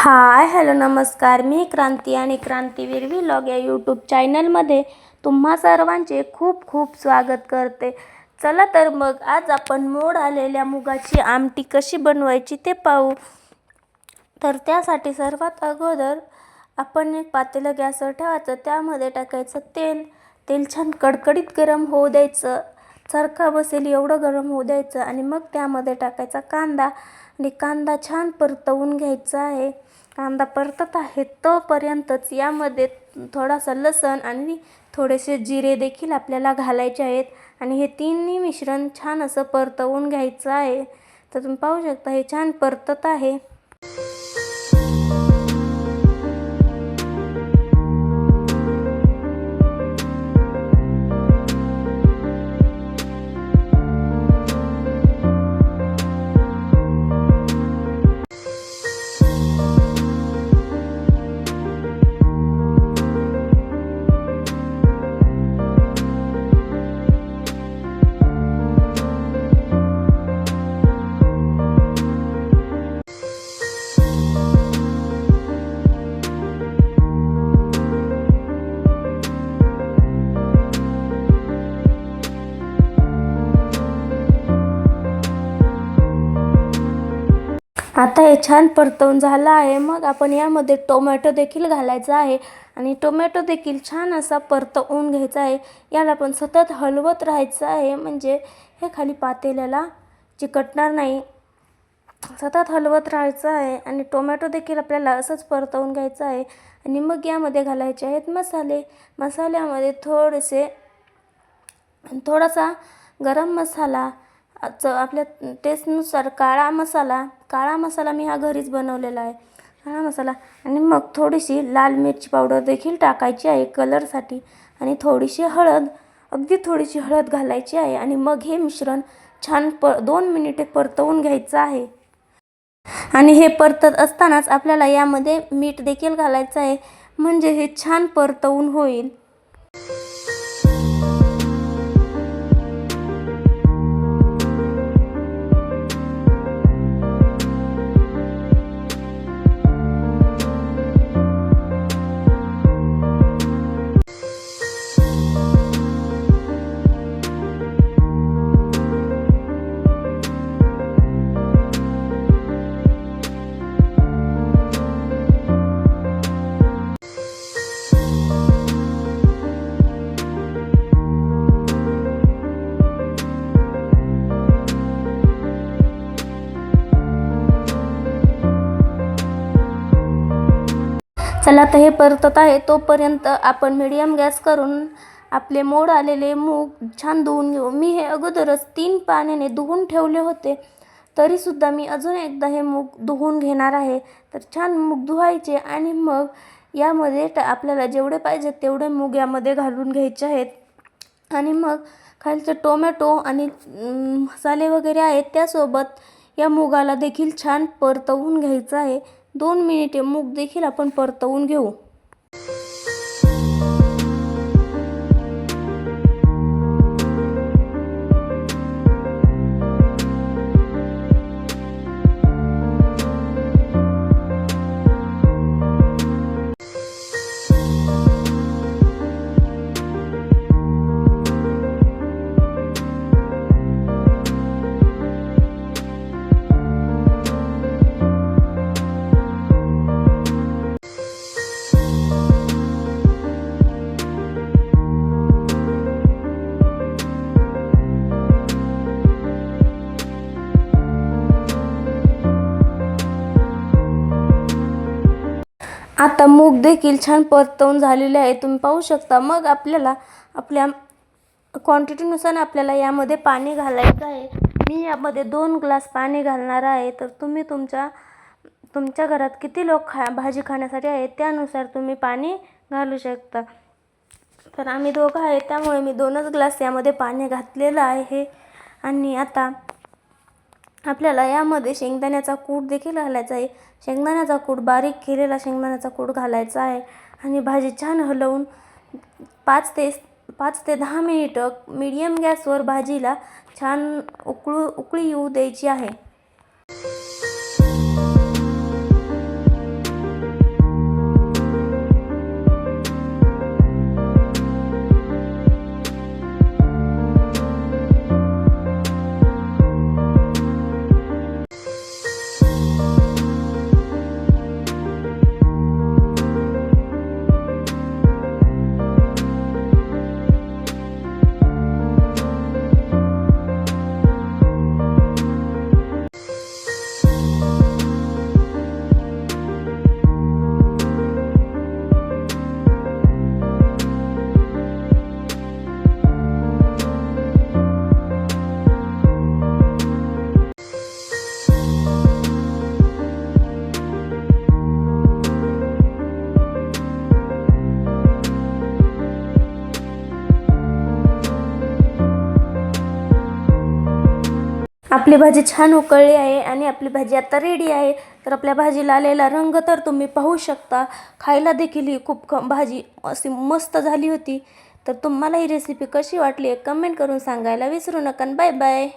Hi hello नमस्कार. मी क्रांती आणि क्रांतीवीर vlog या यूट्यूब चॅनलमध्ये तुम्हा सर्वांचे खूप खूप स्वागत करते. चला तर मग आज आपण मोड आलेल्या मुगाची आमटी कशी बनवायची ते पाहू. तर त्यासाठी सर्वात अगोदर आपण एक पातेलं गॅसवर ठेवायचं. त्यामध्ये टाकायचं तेल. तेल छान कडकडीत गरम होऊ द्यायचं. चरखा बसेल एवढं गरम होऊ द्यायचं आणि मग त्यामध्ये टाकायचा कांदा. आणि कांदा छान परतवून घ्यायचा आहे. कांदा परतत आहे तोपर्यंतच यामध्ये थोडासा लसण आणि थोडेसे जिरे देखील आपल्याला घालायचे आहेत. आणि हे तिन्ही मिश्रण छान असं परतवून घ्यायचं आहे. तर तुम्ही पाहू शकता हे छान परतत आहे. आता हे छान परतवून झालं आहे. मग आपण यामध्ये टोमॅटो देखील घालायचा आहे. आणि टोमॅटो देखील छान असा परतवून घ्यायचा आहे. याला पण सतत हलवत राहायचं आहे. म्हणजे हे खाली पातेल्याला चिकटणार नाही. सतत हलवत राहायचं आहे. आणि टोमॅटो देखील आपल्याला असंच परतवून घ्यायचं आहे. आणि मग यामध्ये घालायचे आहेत मसाले. मसाल्यामध्ये थोडेसे थोडासा गरम मसाला च आपल्या टेस्टनुसार काळा मसाला काळा मसाला मी हा घरीच बनवलेला आहे. काळा मसाला आणि मग थोडीशी लाल मिरची पावडर देखील टाकायची आहे कलरसाठी आणि थोडीशी हळद अगदी थोडीशी हळद घालायची आहे आणि मग हे मिश्रण छान प दोन मिनिटे परतवून घ्यायचं आहे. आणि हे परतत असतानाच आपल्याला यामध्ये मीठ देखील घालायचं आहे. म्हणजे हे छान परतवून होईल. चला तर हे परतत आहे. तोपर्यंत आपण मिडियम गॅस करून आपले मोड आलेले मूग छान धुवून घेऊ. मी हे अगोदरच तीन पाण्याने धुवून ठेवले होते. तरीसुद्धा मी अजून एकदा हे मूग धुवून घेणार आहे. तर छान मूग धुवायचे आणि मग यामध्ये ट आपल्याला जेवढे पाहिजेत तेवढे मूग यामध्ये घालून घ्यायचे आहेत. आणि मग खालचे टोमॅटो आणि मसाले वगैरे आहेत त्यासोबत या मुगाला देखील छान परतवून घ्यायचं आहे. दोन मिनिटे मूग देखील आपण परतवून घेऊ. आता मूग देखील छान परतवून झालेले आहे. तुम्ही पाहू शकता. मग आपल्याला आपल्या क्वांटिटीनुसार आपल्याला यामध्ये पाणी घालायचं आहे. मी यामध्ये दोन ग्लास पाणी घालणार आहे. तर तुम्ही तुमच्या तुमच्या घरात किती लोक खा भाजी खाण्यासाठी आहेत त्यानुसार तुम्ही पाणी घालू शकता. तर आम्ही दोघं आहे त्यामुळे मी दोनच ग्लास यामध्ये पाणी घातलेलं आहे. आणि आता आपल्याला यामध्ये शेंगदाण्याचा कूट देखील घालायचा आहे. शेंगदाण्याचा कूट बारीक केलेला शेंगदाण्याचा कूट घालायचा आहे आणि भाजी छान हलवून पाच ते पाच ते दहा मिनिटं मीडियम गॅसवर भाजीला छान उकळू उकळी येऊ द्यायची आहे. आपली भाजी छान उकळली आहे आणि आपली भाजी आता रेडी आहे. तर आपल्या भाजीला आलेला रंग तर तुम्ही पाहू शकता. खायला देखील ही खूप ख भाजी अशी मस्त झाली होती. तर तुम्हाला ही रेसिपी कशी वाटली कमेंट करून सांगायला विसरू नका. Bye bye